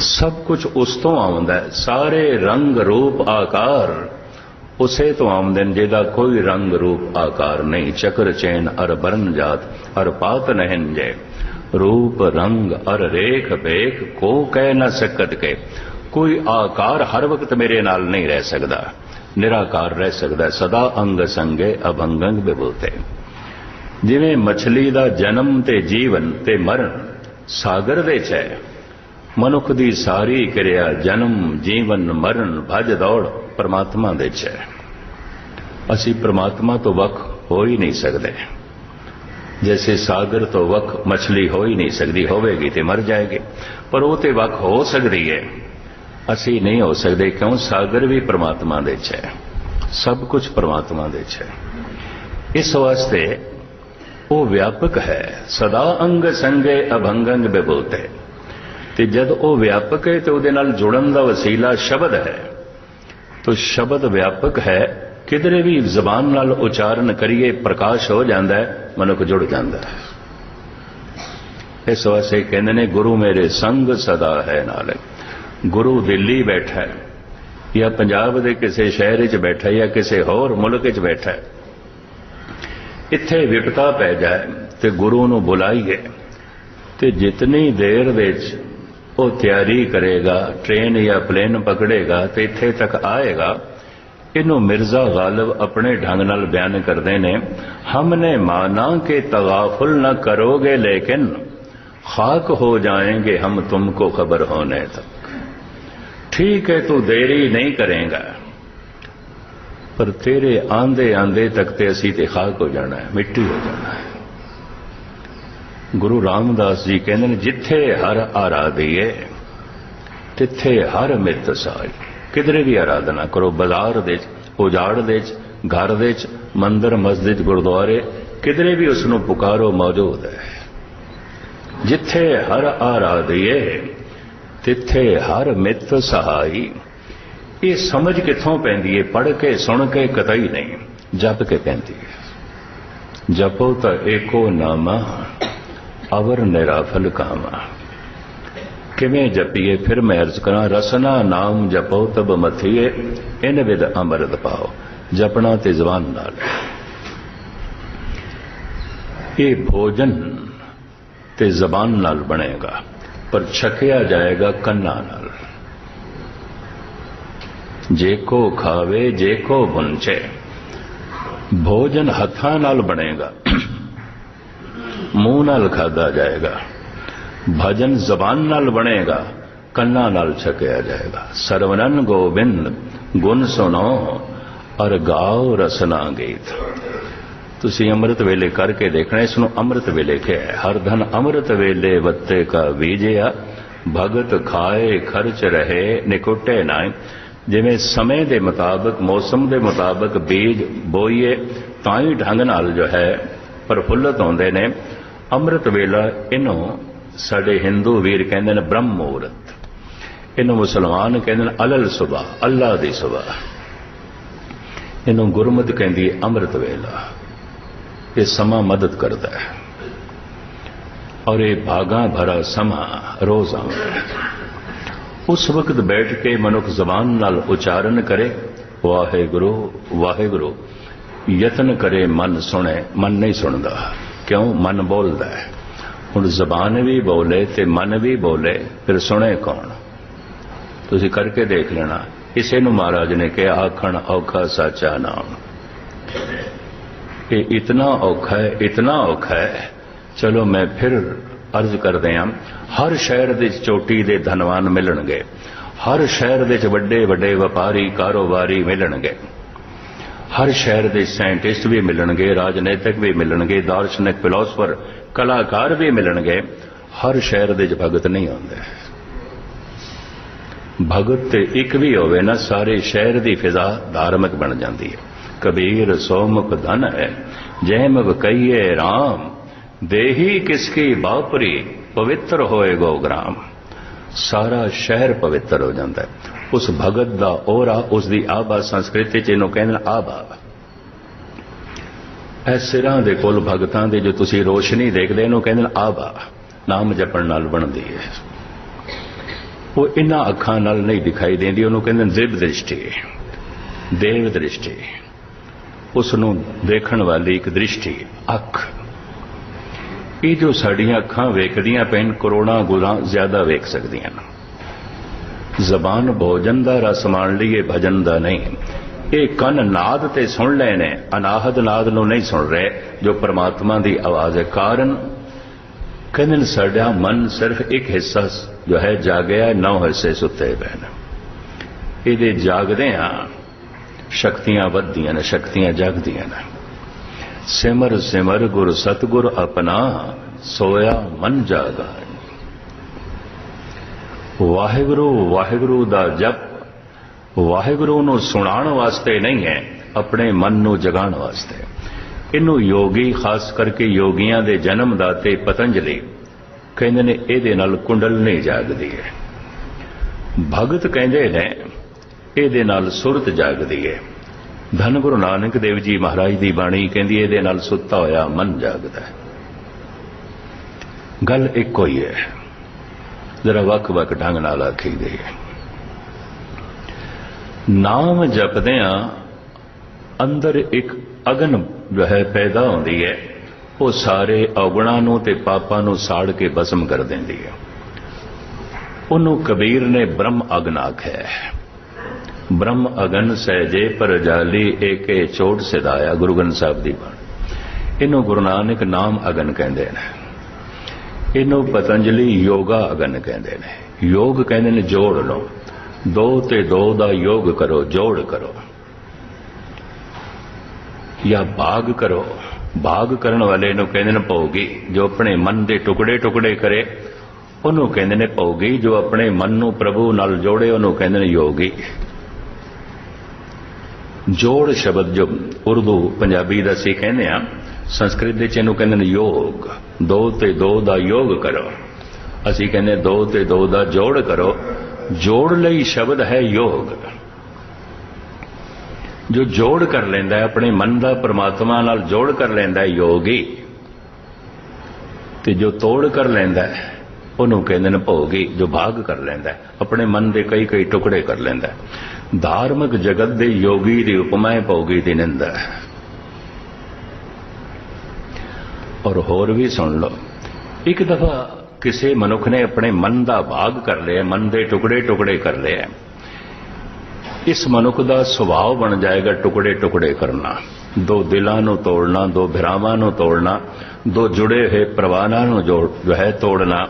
ਸਭ ਕੁਝ ਉਸ ਤੋਂ ਆਉਂਦਾ ਹੈ। ਸਾਰੇ ਰੰਗ ਰੂਪ ਆਕਾਰ ਉਸੇ ਤੋਂ ਆਉਂਦੇ ਨੇ, ਜਿਹਦਾ ਕੋਈ ਰੰਗ ਰੂਪ ਆਕਾਰ ਨਹੀਂ। ਚਕਰ ਚੈਨ ਅਰ ਬਰਨ ਜਾਤ, ਅਰ ਪਾਤ ਨਹਿਨ ਜੈ। ਰੂਪ ਰੰਗ ਅਰ ਰੇਖ ਬੇਖ ਕੋ ਕਹਿ ਨਾ ਸਕਤ ਕੇ। ਕੋਈ ਆਕਾਰ ਹਰ ਵਕਤ ਮੇਰੇ ਨਾਲ ਨਹੀਂ ਰਹਿ ਸਕਦਾ। ਨਿਰਾਕਾਰ ਰਹਿ ਸਕਦਾ ਸਦਾ ਅੰਗ ਸੰਗੇ ਅਭੰਗੰਗ ਬਿਬੂਤੇ ਜਿਵੇਂ ਮਛਲੀ ਦਾ ਜਨਮ ਤੇ ਜੀਵਨ ਤੇ ਮਰਨ, ਸਾਗਰ ਦੇ ਚ ਹੈ। ਮਨੁੱਖ ਦੀ ਸਾਰੀ ਕਿਰਿਆ, ਜਨਮ, ਜੀਵਨ, ਮਰਨ, ਭਜ, ਦੌੜ ਪਰਮਾਤਮਾ ਦੇ ਚ ਹੈ। ਅਸੀਂ ਪਰਮਾਤਮਾ ਤੋਂ ਵੱਖ ਹੋ ਹੀ ਨਹੀਂ ਸਕਦੇ। ਜੈਸੇ ਸਾਗਰ ਤੋਂ ਵੱਖ ਮਛਲੀ ਹੋ ਹੀ ਨਹੀਂ ਸਕਦੀ, ਹੋਵੇਗੀ ਤੇ ਮਰ ਜਾਏਗੀ, ਪਰ ਉਹ ਤੇ ਵੱਖ ਹੋ ਸਕਦੀ ਹੈ। ਅਸੀਂ ਨਹੀਂ ਹੋ ਸਕਦੇ ਕਿਉਂ? ਸਾਗਰ ਵੀ ਪਰਮਾਤਮਾ ਦੇ ਚ ਹੈ। ਸਭ ਕੁਝ ਪਰਮਾਤਮਾ ਦੇ ਚ ਹੈ। ਇਸ ਵਾਸਤੇ ਉਹ ਵਿਆਪਕ ਹੈ। ਸਦਾ ਅੰਗ ਸੰਗੇ ਅਭੰਗੰਗ ਬਿਬੋਤੇ ਤੇ ਜਦ ਉਹ ਵਿਆਪਕ ਹੈ ਤੇ ਉਹਦੇ ਨਾਲ ਜੁੜਨ ਦਾ ਵਸੀਲਾ ਸ਼ਬਦ ਹੈ, ਤੋ ਸ਼ਬਦ ਵਿਆਪਕ ਹੈ, ਕਿਧਰੇ ਵੀ ਜ਼ਬਾਨ ਨਾਲ ਉਚਾਰਨ ਕਰੀਏ, ਪ੍ਰਕਾਸ਼ ਹੋ ਜਾਂਦਾ ਹੈ, ਮਨੁੱਖ ਜੁੜ ਜਾਂਦਾ ਹੈ। ਇਸ ਵਾਸਤੇ ਕਹਿੰਦੇ ਨੇ, ਗੁਰੂ ਮੇਰੇ ਸੰਗ ਸਦਾ ਹੈ ਨਾਲ। ਗੁਰੂ ਦਿੱਲੀ ਬੈਠਾ ਹੈ, ਜਾਂ ਪੰਜਾਬ ਦੇ ਕਿਸੇ ਸ਼ਹਿਰ ਵਿੱਚ ਬੈਠਾ ਜਾਂ ਕਿਸੇ ਹੋਰ ਮੁਲਕ ਵਿੱਚ ਬੈਠਾ ਹੈ। ਇੱਥੇ ਵਿਪਤਾ ਪੈ ਜਾਏ ਤੇ ਗੁਰੂ ਨੂੰ ਬੁਲਾਈਏ ਤੇ ਜਿਤਨੀ ਦੇਰ ਵਿੱਚ ਉਹ ਤਿਆਰੀ ਕਰੇਗਾ ਟ੍ਰੇਨ ਜਾਂ ਪਲੇਨ ਪਕੜੇਗਾ ਤੇ ਇੱਥੇ ਤੱਕ ਆਏਗਾ ਇਹਨੂੰ ਮਿਰਜ਼ਾ ਗਾਲਿਬ ਆਪਣੇ ਢੰਗ ਨਾਲ ਬਿਆਨ ਕਰਦੇ ਨੇ ਹਮਨੇ ਮਾਨਾ ਕਿ ਤਗਾਫੁਲ न करोगे लेकिन खाक हो जाएंगे हम तुमको खबर होने तक ठीक है तू देरी नहीं करेगा ਪਰ ਤੇਰੇ ਆਂਦੇ ਆਂਦੇ ਤੱਕ ਤੇ ਅਸੀਂ ਤੇ ਖਾਕ ਹੋ ਜਾਣਾ ਹੈ ਮਿੱਟੀ ਹੋ ਜਾਣਾ ਹੈ ਗੁਰੂ ਰਾਮਦਾਸ ਜੀ ਕਹਿੰਦੇ ਨੇ, ਜਿੱਥੇ ਹਰ ਆਰਾਧੀਏ, ਤਿੱਥੇ ਹਰ ਮਿੱਤ ਸਾਈ ਕਿਧਰੇ ਵੀ ਆਰਾਧਨਾ ਕਰੋ, ਬਾਜ਼ਾਰ ਦੇ ਚ ਉਜਾੜ ਦੇ ਚ, ਘਰ ਦੇ ਚ, ਮੰਦਰ, ਮਸਜਿਦ, ਗੁਰਦੁਆਰੇ, ਕਿਧਰੇ ਵੀ ਉਸ ਨੂੰ ਪੁਕਾਰੋ, ਮੌਜੂਦ ਹੈ। ਜਿੱਥੇ ਹਰ ਆਰਾਧੀਏ, ਤਿੱਥੇ ਹਰ ਮਿੱਤ ਸਹਾਈ। ਇਹ ਸਮਝ ਕਿੱਥੋਂ ਪੈਂਦੀ ਏ? ਪੜ੍ਹ ਕੇ, ਸੁਣ ਕੇ, ਕਤਈ ਨਹੀਂ, ਜਪ ਕੇ ਪੈਂਦੀ ਹੈ ਜਪੋ ਤਾਂ ਏਕੋ ਨਾਮਾ। ਅਵਰ ਨਿਰਾਫਲ ਕਾਮਾ। ਕਿਵੇਂ ਜਪੀਏ ਫਿਰ ਮੈਂ ਅਰਜ਼ ਕਰਾਂ, ਰਸਨਾ ਨਾਮ ਜਪੋ ਤਬ ਮਥੀਏ, ਇਨ ਵਿਦ ਅੰਮ੍ਰਿਤ ਪਾਓ, ਜਪਣਾ ਤੇ ਜ਼ਬਾਨ ਨਾਲ। ਇਹ ਭੋਜਨ ਤੇ ਜ਼ਬਾਨ ਨਾਲ ਬਣੇਗਾ, ਪਰ ਛਕਿਆ ਜਾਏਗਾ ਕੰਨਾਂ ਨਾਲ। ਜੇ ਕੋ ਖਾਵੇ, ਜੇ ਕੋ ਬੁੰਚੇ ਭੋਜਨ ਹੱਥਾਂ ਨਾਲ ਬਣੇਗਾ। ਮੂੰਹ ਨਾਲ ਖਾਦਾ ਜਾਏਗਾ, ਭਜਨ ਜ਼ਬਾਨ ਨਾਲ ਬਣੇਗਾ, ਕੰਨਾਂ ਨਾਲ ਛਕਿਆ ਜਾਏਗਾ। ਸਰਵਨਨ ਗੋਬਿੰਦ ਗੁਣ ਸੁਣੋ, ਅਰ ਗਾਓ ਰਸਨਾ ਗੀਤ। ਤੁਸੀਂ ਅੰਮ੍ਰਿਤ ਵੇਲੇ ਕਰਕੇ ਦੇਖਣਾ, ਇਸ ਨੂੰ ਅੰਮ੍ਰਿਤ ਵੇਲੇ ਕਿਹਾ ਹਰ ਧਨ ਅੰਮ੍ਰਿਤ ਵੇਲੇ ਵੱਤੇ ਕਾ ਬੀਜਿਆ, ਭਗਤ ਖਾਏ ਖਰਚ ਰਹੇ ਨਿਕੁੱਟੇ ਨਾ ਜਿਵੇਂ ਸਮੇਂ ਦੇ ਮੁਤਾਬਕ, ਮੌਸਮ ਦੇ ਮੁਤਾਬਕ ਬੀਜ ਬੋਈਏ, ਤਾਂ ਹੀ ਢੰਗ ਨਾਲ ਜੋ ਹੈ, ਪ੍ਰਫੁੱਲਤ ਹੁੰਦੇ ਨੇ। ਅੰਮ੍ਰਿਤ ਵੇਲਾ, ਇਹਨੂੰ ਸਾਡੇ ਹਿੰਦੂ ਵੀਰ ਕਹਿੰਦੇ ਨੇ ਬ੍ਰਹਮ ਮੂਰਤ। ਇਹਨੂੰ ਮੁਸਲਮਾਨ ਕਹਿੰਦੇ ਨੇ ਅਲਲ ਸੁਬਾ, ਅੱਲਾ ਦੀ ਸੁਬਾ। ਇਹਨੂੰ ਗੁਰਮਤ ਕਹਿੰਦੀ ਹੈ ਅੰਮ੍ਰਿਤ ਵੇਲਾ। ਇਹ ਸਮਾਂ ਮਦਦ ਕਰਦਾ ਹੈ। ਔਰ ਇਹ ਭਾਗਾ ਭਰਾ ਸਮਾਂ ਰੋਜ਼। ਆਉਂਦਾ ਉਸ ਵਕਤ ਬੈਠ ਕੇ ਮਨੁੱਖ ਜ਼ਬਾਨ ਨਾਲ ਉਚਾਰਨ ਕਰੇ, ਵਾਹਿਗੁਰੂ ਵਾਹਿਗੁਰੂ, ਯਤਨ ਕਰੇ, ਮਨ ਸੁਣੇ, ਮਨ ਨਹੀਂ ਸੁਣਦਾ। ਕਿਉਂ ਮਨ ਬੋਲਦਾ ਹੈ? ਹੁਣ ਜ਼ਬਾਨ ਵੀ ਬੋਲੇ ਤੇ ਮਨ ਵੀ ਬੋਲੇ, ਫਿਰ ਸੁਣੇ ਕੌਣ? ਤੁਸੀਂ ਕਰਕੇ ਦੇਖ ਲੈਣਾ। ਇਸੇ ਨੂੰ ਮਹਾਰਾਜ ਨੇ ਕਿਹਾ, ਆਖਣ ਔਖਾ ਸਾਚਾ ਨਾਮ। ਇਹ ਇਤਨਾ ਔਖਾ ਹੈ, ਇਤਨਾ ਔਖਾ ਹੈ। ਚਲੋ ਮੈਂ ਫਿਰ ਅਰਜ਼ ਕਰਦੇ ਹਾਂ ਹਰ ਸ਼ਹਿਰ ਦੇ ਚੋਟੀ ਦੇ ਧਨਵਾਨ ਮਿਲਣਗੇ। ਹਰ ਸ਼ਹਿਰ ਦੇ ਵਿੱਚ ਵੱਡੇ ਵੱਡੇ ਵਪਾਰੀ, ਕਾਰੋਬਾਰੀ ਮਿਲਣਗੇ। ਹਰ ਸ਼ਹਿਰ ਦੇ ਸਾਇੰਟਿਸਟ ਵੀ ਮਿਲਣਗੇ, ਰਾਜਨੀਤਿਕ ਵੀ ਮਿਲਣਗੇ, ਦਾਰਸ਼ਨਿਕ, ਫਿਲਾਸਫਰ, ਕਲਾਕਾਰ ਵੀ ਮਿਲਣਗੇ। ਹਰ ਸ਼ਹਿਰ ਦੇ ਵਿੱਚ ਭਗਤ ਨਹੀਂ ਆਉਂਦੇ। ਭਗਤ ਤੇ ਇੱਕ ਵੀ ਹੋਵੇ ਨਾ, ਸਾਰੇ ਸ਼ਹਿਰ ਦੀ ਫਿਜ਼ਾ ਧਾਰਮਿਕ ਬਣ ਜਾਂਦੀ ਹੈ। ਕਬੀਰ ਸੋਮੁਖ ਧਨ ਹੈ ਜੈਮ ਵਕਈਏ ਕਹੀਏ RAM ਦੇਹੀ ਕਿਸਕੀ ਬਾਪਰੀ ਪਵਿੱਤਰ ਹੋਏਗੋ ਗ੍ਰਾਮ ਸਾਰਾ ਸ਼ਹਿਰ ਪਵਿੱਤਰ ਹੋ ਜਾਂਦਾ ਹੈ। ਉਸ ਭਗਤ ਦਾ ਔਰਾ, ਉਸ ਦੀ ਆਬਾ ਸੰਸਕ੍ਰਿਤੀ ਚ ਇਹਨੂੰ ਕਹਿੰਦੇ ਨੇ ਆਬਾ ਇਹ ਸਿਰਾਂ ਦੇ ਕੋਲ ਭਗਤਾਂ ਦੇ ਜੋ ਤੁਸੀਂ ਰੋਸ਼ਨੀ ਦੇਖਦੇ, ਇਹਨੂੰ ਕਹਿੰਦੇ ਨੇ ਆਬਾ ਨਾਮ ਜਪਣ ਨਾਲ ਬਣਦੀ ਹੈ। ਉਹ ਇਹਨਾਂ ਅੱਖਾਂ ਨਾਲ ਨਹੀਂ ਦਿਖਾਈ ਦਿੰਦੀ, ਉਹਨੂੰ ਕਹਿੰਦੇ ਨੇ ਦਿਵ ਦ੍ਰਿਸ਼ਟੀ। ਦੇਵ ਦ੍ਰਿਸ਼ਟੀ। ਉਸ ਨੂੰ ਦੇਖਣ ਵਾਲੀ ਇੱਕ ਦ੍ਰਿਸ਼ਟੀ, ਅੱਖ। ਇਹ ਜੋ ਸਾਡੀਆਂ ਅੱਖਾਂ ਵੇਖਦੀਆਂ ਪੈਣ, ਕਰੋੜਾਂ ਗੁਣਾ ਜ਼ਿਆਦਾ ਵੇਖ ਸਕਦੀਆਂ ਨੇ। ਜ਼ਬਾਨ ਭੋਜਨ ਦਾ ਰਸ ਮਾਣ ਲਈਏ, ਭਜਨ ਦਾ ਨਹੀਂ। ਇਹ ਕੰਨ ਨਾਦ ਤੇ ਸੁਣ ਲਏ ਨੇ, ਅਨਾਹਦ ਨਾਦ ਨੂੰ ਨਹੀਂ ਸੁਣ ਰਹੇ, ਜੋ ਪ੍ਰਮਾਤਮਾ ਦੀ ਆਵਾਜ਼ ਹੈ। ਕਾਰਨ, ਕਹਿੰਦੇ ਨੇ ਸਾਡਾ ਮਨ ਸਿਰਫ ਇੱਕ ਹਿੱਸਾ ਜੋ ਹੈ ਜਾਗਿਆ, ਨੌ ਹਿੱਸੇ ਸੁੱਤੇ ਪਏ ਨੇ। ਇਹਦੇ ਜਾਗਦੇ ਆ ਸ਼ਕਤੀਆਂ ਵੱਧਦੀਆਂ ਨੇ, ਸ਼ਕਤੀਆਂ ਜਾਗਦੀਆਂ ਨੇ। ਸਿਮਰ ਸਿਮਰ ਗੁਰ ਸਤਗੁਰ ਆਪਣਾ ਸੋਇਆ ਮਨ ਜਾਗਾ। ਵਾਹਿਗੁਰੂ ਵਾਹਿਗੁਰੂ ਦਾ ਜਪ ਵਾਹਿਗੁਰੂ ਨੂੰ ਸੁਣਾਉਣ ਵਾਸਤੇ ਨਹੀਂ ਹੈ, ਆਪਣੇ ਮਨ ਨੂੰ ਜਗਾਉਣ ਵਾਸਤੇ। ਇਹਨੂੰ ਯੋਗੀ, ਖਾਸ ਕਰਕੇ ਯੋਗੀਆਂ ਦੇ ਜਨਮ ਦਾਤੇ ਪਤੰਜਲੀ ਕਹਿੰਦੇ ਨੇ, ਇਹਦੇ ਨਾਲ ਕੁੰਡਲ ਨਹੀਂ ਜਾਗਦੀ ਹੈ। ਭਗਤ ਕਹਿੰਦੇ ਨੇ, ਇਹਦੇ ਨਾਲ ਸੁਰਤ ਜਾਗਦੀ ਹੈ। ਧੰਨ ਗੁਰੂ ਨਾਨਕ ਦੇਵ ਜੀ ਮਹਾਰਾਜ ਦੀ ਬਾਣੀ ਕਹਿੰਦੀ ਇਹਦੇ ਨਾਲ ਸੁੱਤਾ ਹੋਇਆ ਮਨ ਜਾਗਦਾ ਹੈ। ਗੱਲ ਇੱਕੋ ਹੀ ਹੈ। ਜਰਾ ਵੱਖ-ਵੱਖ ਢੰਗ ਨਾਲ ਆਖੀ ਗਈ ਨਾਮ ਜਪਦਿਆਂ ਅੰਦਰ ਇੱਕ ਅਗਨ ਜੋ ਹੈ ਪੈਦਾ ਹੁੰਦੀ ਹੈ। ਉਹ ਸਾਰੇ ਔਗਣਾਂ ਨੂੰ ਤੇ ਪਾਪਾਂ ਨੂੰ ਸਾੜ ਕੇ ਬਸਮ ਕਰ ਦਿੰਦੀ ਹੈ। ਉਹਨੂੰ ਕਬੀਰ ਨੇ ਬ੍ਰਹਮ ਅਗਨ ਆਖਿਆ ਹੈ। ਬ੍ਰਹਮ ਅਗਨ ਸਹਿਜੇ ਪਰ ਜਾਲੀ ਏਕੇ ਚੋਟ ਸਿਦਾਇਆ ਗੁਰੂ ਗ੍ਰੰਥ ਸਾਹਿਬ ਦੀ ਬਾਣੀ। ਇਹਨੂੰ ਗੁਰੂ ਨਾਨਕ ਨਾਮ ਅਗਨ ਕਹਿੰਦੇ ਨੇ। ਇਹਨੂੰ ਪਤੰਜਲੀ ਯੋਗਾ ਅਗਨ ਕਹਿੰਦੇ ਨੇ। ਯੋਗ ਕਹਿੰਦੇ ਨੇ ਜੋੜ ਲਓ। ਦੋ ਤੇ ਦੋ ਦਾ ਯੋਗ ਕਰੋ, ਜੋੜ ਕਰੋ। ਜਾਂ ਬਾਗ ਕਰੋ। ਬਾਗ ਕਰਨ ਵਾਲੇ ਨੂੰ ਕਹਿੰਦੇ ਨੇ ਭੋਗੀ। ਜੋ ਆਪਣੇ ਮਨ ਦੇ ਟੁਕੜੇ ਟੁਕੜੇ ਕਰੇ, ਉਹਨੂੰ ਕਹਿੰਦੇ ਨੇ ਭੋਗੀ। ਜੋ ਆਪਣੇ ਮਨ ਨੂੰ ਪ੍ਰਭੂ ਨਾਲ ਜੋੜੇ, ਉਹਨੂੰ ਕਹਿੰਦੇ ਨੇ ਯੋਗੀ। ਜੋੜ ਸ਼ਬਦ ਜੋ ਉਰਦੂ ਪੰਜਾਬੀ ਦਾ ਸੀ ਕਹਿੰਦੇ ਆ ਸੰਸਕ੍ਰਿਤ ਦੇ ਚ ਇਹਨੂੰ ਕਹਿੰਦੇ ਨੇ ਯੋਗ। ਦੋ ਤੇ ਦੋ ਦਾ ਯੋਗ ਕਰੋ। ਅਸੀਂ ਕਹਿੰਦੇ ਦੋ ਤੇ ਦੋ ਦਾ ਜੋੜ ਕਰੋ। ਜੋੜ ਲਈ ਸ਼ਬਦ ਹੈ ਯੋਗ। ਜੋ ਜੋੜ ਕਰ ਲੈਂਦਾ ਹੈ, ਆਪਣੇ ਮਨ ਦਾ, ਪ੍ਰਮਾਤਮਾ ਨਾਲ ਜੋੜ ਕਰ ਲੈਂਦਾ ਹੈ, ਯੋਗੀ। ਤੇ ਜੋ ਤੋੜ ਕਰ ਲੈਂਦਾ ਹੈ, ਉਹਨੂੰ ਕਹਿੰਦੇ ਨੇ ਭੋਗੀ। ਜੋ ਭਾਗ ਕਰ ਲੈਂਦਾ ਹੈ, ਆਪਣੇ ਮਨ ਦੇ ਕਈ ਕਈ ਟੁਕੜੇ ਕਰ ਲੈਂਦਾ ਹੈ। ਧਾਰਮਿਕ ਜਗਤ ਦੇ ਯੋਗੀ ਦੀ ਉਪਮਾ ਹੈ ਭੋਗੀ ਦੀ ਨਿੰਦਾ। ਔਰ ਹੋਰ ਵੀ ਸੁਣ ਲਓ। ਇੱਕ ਦਫਾ ਕਿਸੇ ਮਨੁੱਖ ਨੇ ਆਪਣੇ ਮਨ ਦਾ ਭਾਗ ਕਰ ਲਿਆ, ਮਨ ਦੇ ਟੁਕੜੇ ਟੁਕੜੇ ਕਰ ਲਿਆ। ਇਸ ਮਨੁੱਖ ਦਾ ਸੁਭਾਅ ਬਣ ਜਾਏਗਾ ਟੁਕੜੇ ਟੁਕੜੇ ਕਰਨਾ। ਦੋ ਦਿਲਾਂ ਨੂੰ ਤੋੜਨਾ, ਦੋ ਭਰਾਵਾਂ ਨੂੰ ਤੋੜਨਾ, ਦੋ ਜੁੜੇ ਹੋਏ ਪਰਵਾਨਾਂ ਨੂੰ ਜੋ ਹੈ ਤੋੜਨਾ,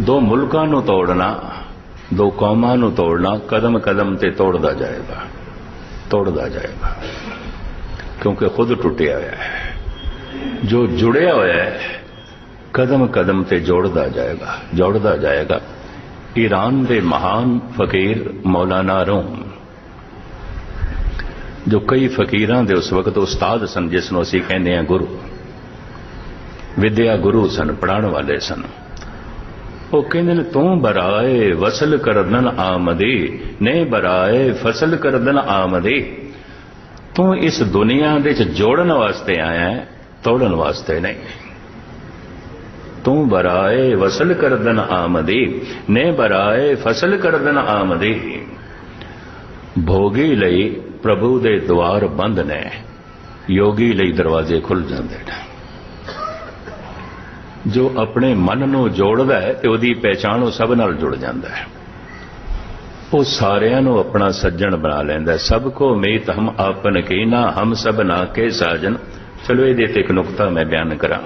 ਦੋ ਮੁਲਕਾਂ ਨੂੰ ਤੋੜਨਾ। ਦੋ ਕੌਮਾਂ ਨੂੰ ਤੋੜਨਾ ਕਦਮ ਕਦਮ ਤੇ ਤੋੜਦਾ ਜਾਏਗਾ ਤੋੜਦਾ ਜਾਏਗਾ। ਕਿਉਂਕਿ ਖੁਦ ਟੁੱਟਿਆ ਹੋਇਆ ਹੈ। ਜੋ ਜੁੜਿਆ ਹੋਇਆ ਹੈ, ਕਦਮ ਕਦਮ ਤੇ ਜੋੜਦਾ ਜਾਏਗਾ ਜੋੜਦਾ ਜਾਏਗਾ। ਈਰਾਨ ਦੇ ਮਹਾਨ ਫਕੀਰ ਮੌਲਾਨਾ ਰੂਮ, ਜੋ ਕਈ ਫਕੀਰਾਂ ਦੇ ਉਸ ਵਕਤ ਉਸਤਾਦ ਸਨ, ਜਿਸ ਨੂੰ ਅਸੀਂ ਕਹਿੰਦੇ ਹਾਂ ਗੁਰੂ। ਵਿਦਿਆ ਗੁਰੂ ਸਨ ਪੜਾਉਣ ਵਾਲੇ ਸਨ। ਉਹ ਕਹਿੰਦੇ ਨੇ ਤੂੰ ਬਰਾਏ ਵਸਲ ਕਰਦਨ ਆਮਦੀ, ਨੇ ਬਰਾਏ ਫਸਲ ਕਰਦਨ ਆਮਦੀ। ਤੂੰ ਇਸ ਦੁਨੀਆ ਦੇ ਚ ਜੋੜਨ ਵਾਸਤੇ ਆਇਆ ਹੈ, ਤੋੜਨ ਵਾਸਤੇ ਨਹੀਂ। ਤੂੰ ਬਰਾਏ ਵਸਲ ਕਰਦਨ ਆਮਦੀ, ਨੇ ਬਰਾਏ ਫਸਲ ਕਰਦਨ ਆਮਦੀ। ਭੋਗੀ ਲਈ ਪ੍ਰਭੂ ਦੇ ਦਵਾਰ ਬੰਦ ਨੇ, ਯੋਗੀ ਲਈ ਦਰਵਾਜ਼ੇ ਖੁੱਲ ਜਾਂਦੇ ਨੇ। ਜੋ ਆਪਣੇ ਮਨ ਨੂੰ ਜੋੜਦਾ ਹੈ ਤੇ ਉਹਦੀ ਪਹਿਚਾਣ ਉਹ ਸਭ ਨਾਲ ਜੁੜ ਜਾਂਦਾ ਹੈ। ਉਹ ਸਾਰਿਆਂ ਨੂੰ ਆਪਣਾ ਸੱਜਣ ਬਣਾ ਲੈਂਦਾ ਸਭ ਕੋ ਮੀਤ ਹਮ ਆਪਨ ਨਾ ਹਮ ਸਭ ਨਾ ਕੇ ਸਾਜਨ। ਚਲੋ ਇਹਦੇ ਤੇ ਇੱਕ ਨੁਕਤਾ ਮੈਂ ਬਿਆਨ ਕਰਾਂ।